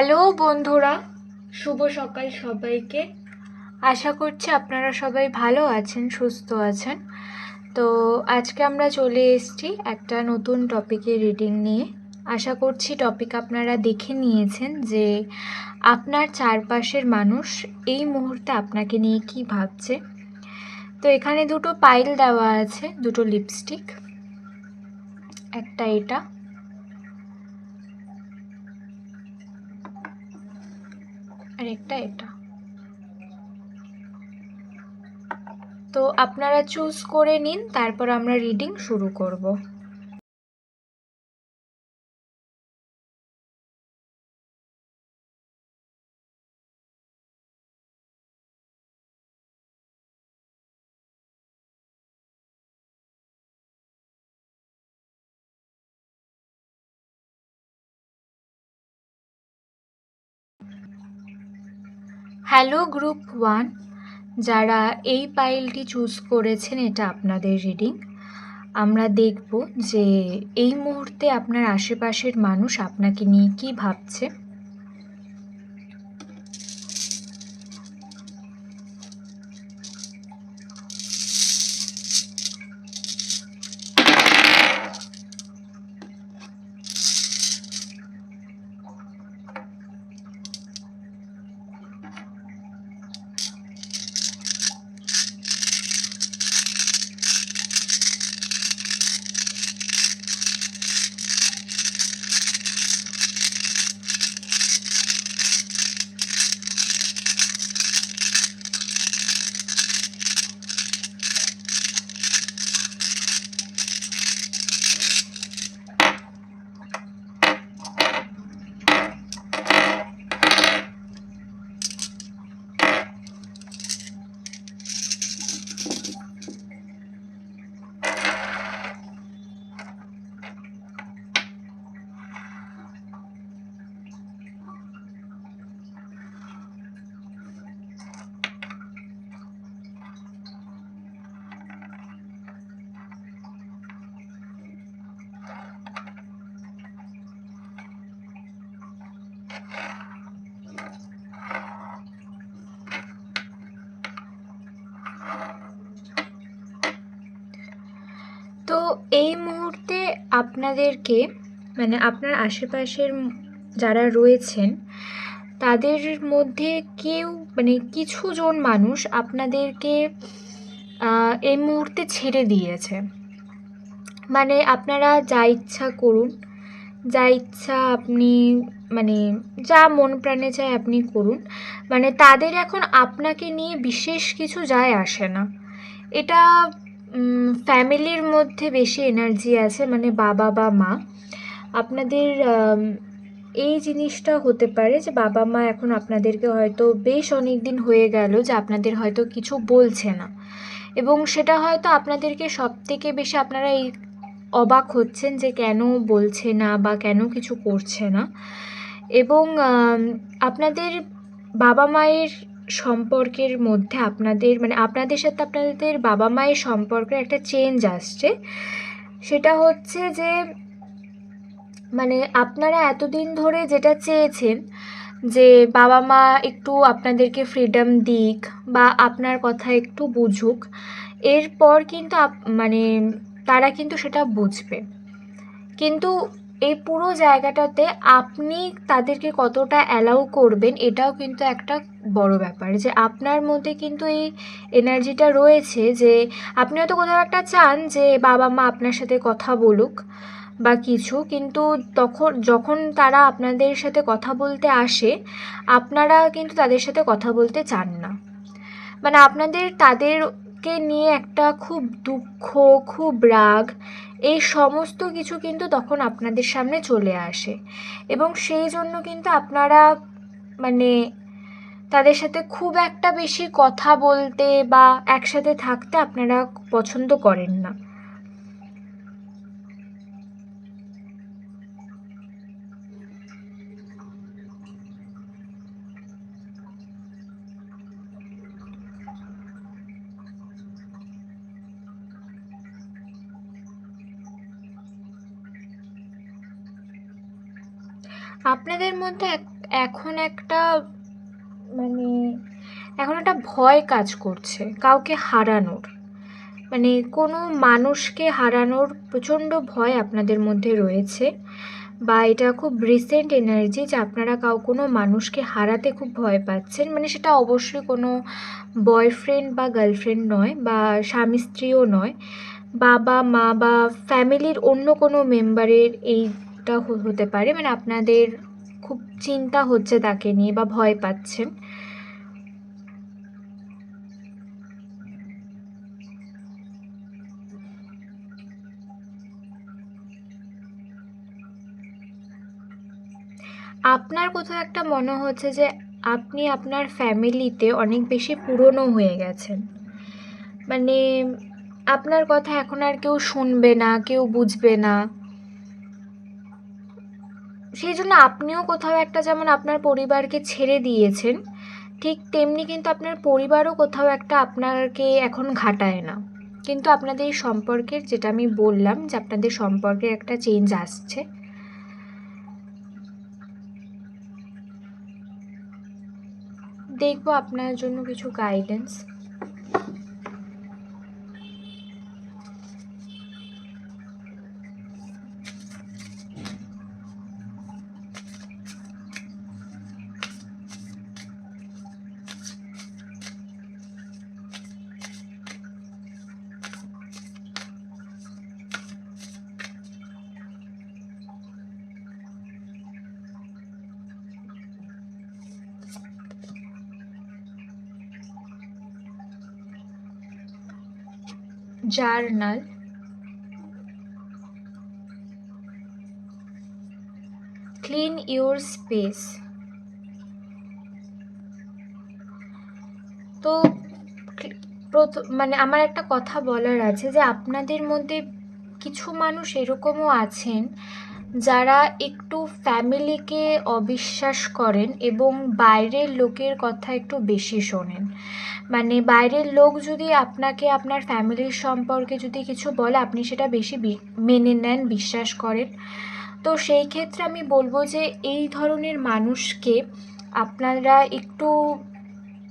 Hello বন্ধুরা, শুভ সকাল সবাইকে। আশা করছি আপনারা সবাই ভালো আছেন, সুস্থ আছেন। তো আজকে আমরা চলে এসেছি একটা নতুন টপিকে রিডিং নিয়ে। আশা করছি টপিক আপনারা দেখে নিয়েছেন যে আপনার চারপাশের মানুষ এই মুহূর্তে আপনাকে নিয়ে কি ভাবছে। তো এখানে দুটো পাইল দেওয়া আছে, দুটো লিপস্টিক একটা এটা আর একটা এটা। তো আপনারা চুজ করে নিন তারপর আমরা রিডিং শুরু করব। হ্যালো গ্রুপ ওয়ান যারা এই পাইলটি চুজ করেছেন, এটা আপনাদের রিডিং আমরা দেখব যে এই মুহূর্তে আপনার আশেপাশের মানুষ আপনাকে নিয়ে কি ভাবছে। এই মুহূর্তে আপনাদেরকে মানে আপনার আশেপাশের যারা রয়েছেন, তাদের মধ্যে কেউ মানে কিছুজন মানুষ আপনাদেরকে এই মুহূর্তে ছেড়ে দিয়েছে। মানে আপনারা যা ইচ্ছা করুন, যা ইচ্ছা আপনি মানে যা মন প্রাণে চায় আপনি করুন। মানে তাদের এখন আপনাকে নিয়ে বিশেষ কিছু যায় আসে না। এটা ফ্যামিলির মধ্যে বেশি এনার্জি আছে মানে বাবা বা মা। আপনাদের এই জিনিসটা হতে পারে যে বাবা মা এখন আপনাদেরকে হয়তো বেশ অনেক দিন হয়ে গেল যে আপনাদের হয়তো কিছু বলছে না। এবং সেটা হয়তো আপনাদেরকে সব থেকে বেশি আপনারা এই অবাক হচ্ছেন যে কেন বলছে না বা কেন কিছু করছে না। এবং আপনাদের বাবা মায়ের সম্পর্কের মধ্যে আপনাদের মানে আপনাদের সাথে আপনাদের বাবা মায়ের সম্পর্কের একটা চেঞ্জ আসছে। সেটা হচ্ছে যে মানে আপনারা এতদিন ধরে যেটা চেয়েছেন যে বাবা মা একটু আপনাদেরকে ফ্রিডম দিক বা আপনার কথা একটু বুঝুক, এরপর কিন্তু মানে তারা কিন্তু সেটা বুঝবে। কিন্তু এই পুরো জায়গাটাতে আপনি তাদেরকে কতটা অ্যালাউ করবেন, এটাও কিন্তু একটা বড় ব্যাপার। যে আপনার মধ্যে কিন্তু এই এনার্জিটা রয়েছে যে আপনি হয়তো কোথাও একটা চান যে বাবা মা আপনার সাথে কথা বলুক বা কিছু, কিন্তু তখন, যখন তারা আপনাদের সাথে কথা বলতে আসে, আপনারা কিন্তু তাদের সাথে কথা বলতে চান না। মানে আপনাদের তাদেরকে নিয়ে একটা খুব দুঃখ, খুব রাগ এই সমস্ত কিছু কিন্তু তখন আপনাদের সামনে চলে আসে। এবং সেই জন্য কিন্তু আপনারা মানে তাদের সাথে খুব একটা বেশি কথা বলতে বা একসাথে থাকতে আপনারা পছন্দ করেন না। আপনাদের মধ্যে এখন একটা মানে এখন একটা ভয় কাজ করছে কাউকে হারানোর। মানে কোনো মানুষকে হারানোর প্রচণ্ড ভয় আপনাদের মধ্যে রয়েছে বা এটা খুব রিসেন্ট এনার্জি যে আপনারা কাউ, কোনো মানুষকে হারাতে খুব ভয় পাচ্ছেন। মানে সেটা অবশ্যই কোনো বয়ফ্রেন্ড বা গার্লফ্রেন্ড নয় বা স্বামী স্ত্রীও নয়। বাবা, মা বা ফ্যামিলির অন্য কোনো মেম্বারের এইটা হ- হতে পারে। মানে আপনাদের খুব চিন্তা হচ্ছে তাকে নিয়ে বা ভয় পাচ্ছেন আপনার কোথাও একটা মনে হচ্ছে যে আপনি আপনার ফ্যামিলিতে অনেক বেশি পুরনো হয়ে গেছেন। মানে আপনার কথা এখন আর কেউ শুনবে না, কেউ বুঝবে না। সেই জন্য আপনিও কোথাও একটা যেমন আপনার পরিবারকে ছেড়ে দিয়েছেন, ঠিক তেমনি কিন্তু আপনার পরিবারও কোথাও একটা আপনাকে এখন ঘাটায় না। কিন্তু আপনাদের এই সম্পর্কের যেটা আমি বললাম যে আপনাদের সম্পর্কে একটা চেঞ্জ আসছে। দেখব আপনার জন্য কিছু guidance journal. Clean your space. তো প্রথম মানে আমার একটা কথা বলার আছে যে, আপনাদের মধ্যে কিছু মানুষ এরকমও আছেন যারা একটু ফ্যামিলিকে অবিশ্বাস করেন এবং বাইরের লোকের কথা একটু বেশি শোনেন। মানে বাইরের লোক যদি আপনাকে, আপনার ফ্যামিলির সম্পর্কে যদি কিছু বলে, আপনি সেটা বেশি মেনে নেন, বিশ্বাস করেন। তো সেই ক্ষেত্রে আমি বলব যে, এই ধরনের মানুষকে আপনারা একটু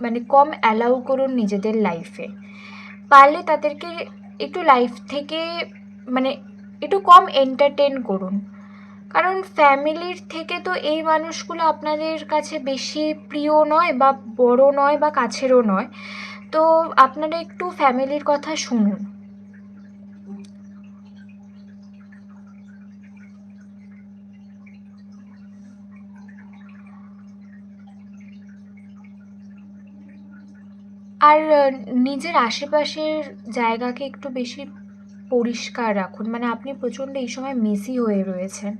মানে কম অ্যালাউ করুন নিজেদের লাইফে পারলে তাদেরকে একটু লাইফ থেকে মানে একটু কম এন্টারটেন করুন। কারণ ফ্যামিলির থেকে তো এই মানুষগুলো আপনাদের কাছে বেশি প্রিয় নয় বা বড় নয় বা কাছেরও নয়। তো আপনারা একটু ফ্যামিলির কথা শুনুন। আর নিজের আশেপাশের জায়গাকে একটু বেশি পরিষ্কার রাখুন। মানে আপনি প্রচণ্ড এই সময় মেসি হয়ে রয়েছেন।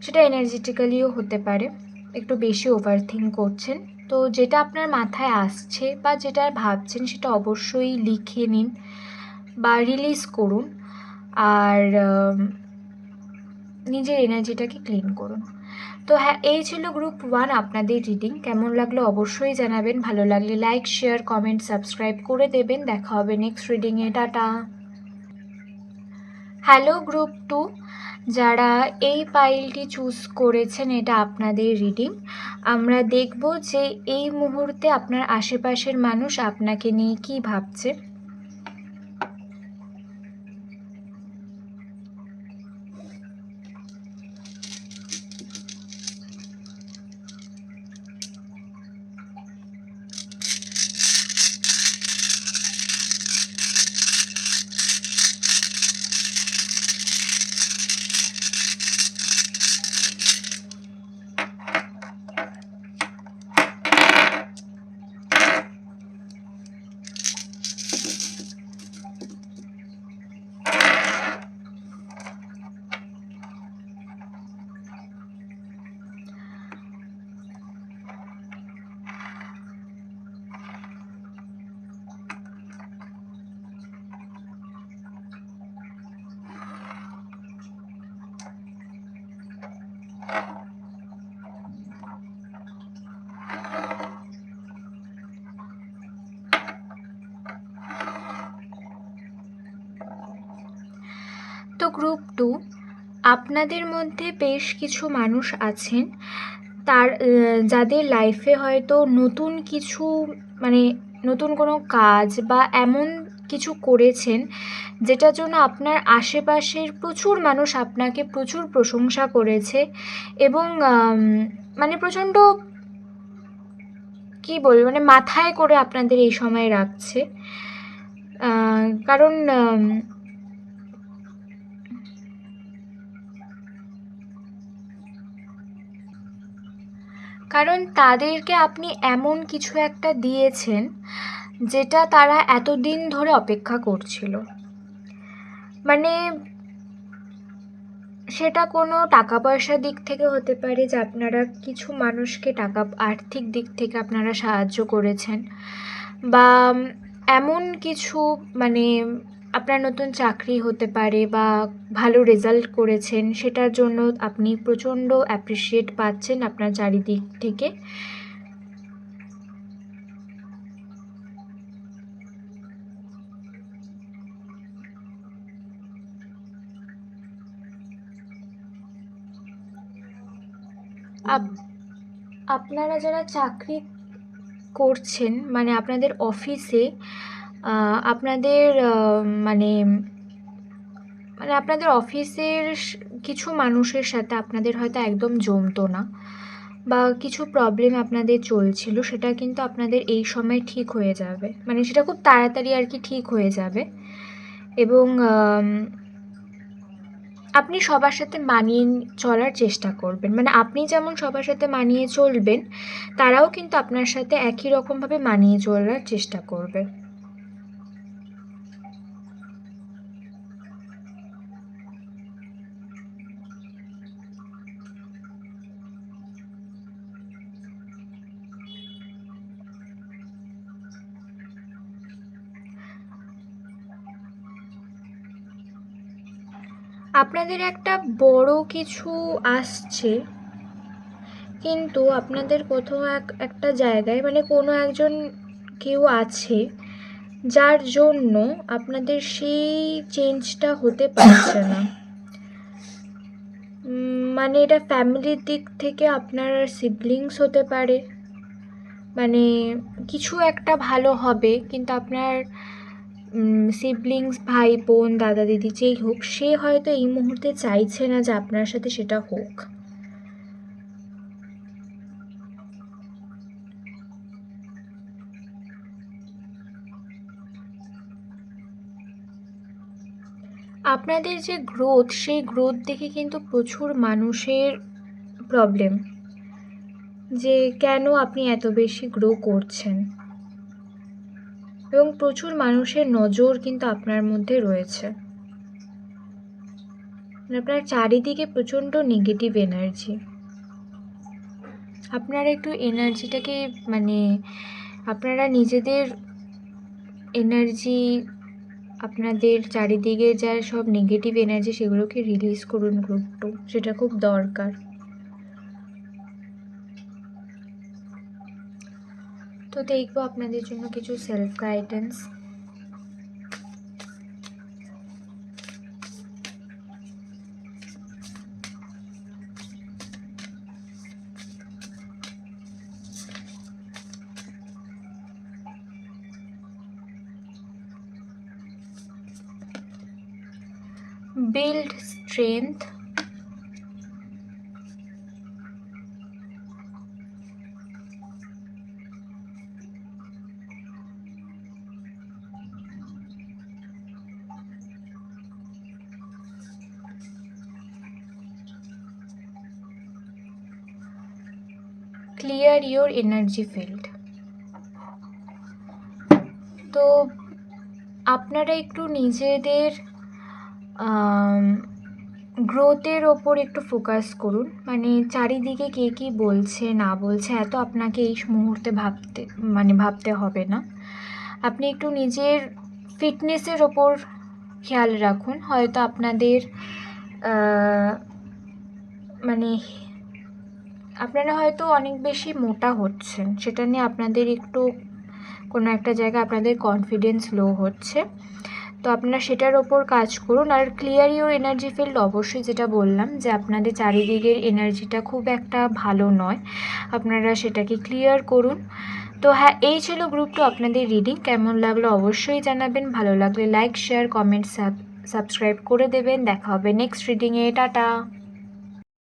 সেটা এনার্জেটিক্যালিও হতে পারে। একটু বেশি ওভার থিঙ্ক করছেন। তো যেটা আপনার মাথায় আসছে বা যেটা ভাবছেন সেটা অবশ্যই লিখে নিন বা রিলিজ করুন। আর নিজের এনার্জিটাকে ক্লিন করুন। তো হ্যাঁ এই ছিল গ্রুপ ওয়ান আপনাদের রিডিং কেমন লাগল অবশ্যই জানাবেন। ভালো লাগলে লাইক শেয়ার কমেন্ট সাবস্ক্রাইব করে দেবেন। দেখা হবে নেক্সট রিডিংয়ে টাটা! হ্যালো গ্রুপ টু, যারা এই পাইলটি চুজ করেছেন, এটা আপনাদের রিডিং। আমরা দেখব যে এই মুহূর্তে আপনার আশেপাশের মানুষ আপনাকে নিয়ে কী ভাবছে। গ্রুপ টু, আপনাদের মধ্যে বেশ কিছু মানুষ আছেন। তার যাদের লাইফে হয়তো নতুন কিছু মানে নতুন কোনো কাজ বা এমন কিছু করেছেন, যেটার জন্য আপনার আশেপাশের প্রচুর মানুষ আপনাকে প্রচুর প্রশংসা করেছে এবং মানে প্রচণ্ড, কী বলব মানে মাথায় করে আপনাদের এই সময় রাখছে। কারণ কারণ তাদেরকে আপনি এমন কিছু একটা দিয়েছেন যেটা তারা এতদিন ধরে অপেক্ষা করছিল। মানে সেটা কোনো টাকা পয়সার দিক থেকে হতে পারে যে আপনারা কিছু মানুষকে টাকা, আর্থিক দিক থেকে আপনারা সাহায্য করেছেন বা এমন কিছু মানে আপনার নতুন চাকরি হতে পারে বা ভালো রেজাল্ট করেছেন, সেটার জন্য আপনি প্রচণ্ড অ্যাপ্রিসিয়েট পাচ্ছেন আপনার চারিদিক থেকে। আপনারা যারা চাকরি করছেন মানে আপনাদের অফিসে আপনাদের মানে মানে আপনাদের অফিসের কিছু মানুষের সাথে আপনাদের হয়তো একদম জমতো না বা কিছু প্রবলেম আপনাদের চলছিল, সেটা কিন্তু আপনাদের এই সময় ঠিক হয়ে যাবে। মানে সেটা খুব তাড়াতাড়ি আর কি ঠিক হয়ে যাবে। এবং আপনি সবার সাথে মানিয়ে চলার চেষ্টা করবেন। মানে আপনি যেমন সবার সাথে মানিয়ে চলবেন, তারাও কিন্তু আপনার সাথে একই রকমভাবে মানিয়ে চলার চেষ্টা করবে। আপনাদের একটা বড় কিছু আসছে, কিন্তু আপনাদের কোথাও এক, একটা জায়গায় মানে কোনো একজন কেউ আছে, যার জন্য আপনাদের সেই চেঞ্জটা হতে পারছে না। মানে এটা ফ্যামিলির দিক থেকে আপনার সিবলিংস হতে পারে মানে কিছু একটা ভালো হবে, কিন্তু আপনার সিবলিংস ভাই বোন দাদা দিদি যেই হোক, সে হয়তো এই মুহূর্তে চাইছে না যে আপনার সাথে সেটা হোক। আপনাদের যে গ্রোথ সেই গ্রোথ দেখে কিন্তু প্রচুর মানুষের প্রবলেম যে কেন আপনি এত বেশি গ্রো করছেন? এবং প্রচুর মানুষের নজর কিন্তু আপনার মধ্যে রয়েছে। মানে আপনার চারিদিকে প্রচণ্ড নেগেটিভ এনার্জি আপনারা একটু এনার্জিটাকে মানে আপনারা নিজেদের এনার্জি আপনাদের চারিদিকে যা সব নেগেটিভ এনার্জি সেগুলোকে রিলিজ করুন একটু সেটা খুব দরকার। তো দেখব আপনাদের জন্য কিছু self guidance build strength clear your energy field তো আপনারা একটু নিজেদের গ্রোথের ওপর একটু ফোকাস করুন। মানে চারিদিকে কে কী বলছে, না বলছে, এত আপনাকে এই মুহূর্তে ভাবতে মানে ভাবতে হবে না। আপনি একটু নিজের ফিটনেসের ওপর খেয়াল রাখুন। হয়তো আপনাদের মানে আপনারা হয়তো অনেক বেশি মোটা হচ্ছেন। সেটা নিয়ে আপনাদের একটু কোনো একটা জায়গায় আপনাদের কনফিডেন্স লো হচ্ছে। তো আপনারা সেটার ওপর কাজ করুন। আর ক্লিয়ার ইউর এনার্জি ফিল্ড অবশ্যই যেটা বললাম যে আপনাদের চারিদিকের এনার্জিটা খুব একটা ভালো নয়। আপনারা সেটাকে ক্লিয়ার করুন। তো হ্যাঁ এই ছিল গ্রুপ টু আপনাদের রিডিং কেমন লাগল অবশ্যই জানাবেন। ভালো লাগলে লাইক শেয়ার কমেন্ট সাবস্ক্রাইব করে দেবেন। দেখা হবে নেক্সট রিডিংয়ে টাটা!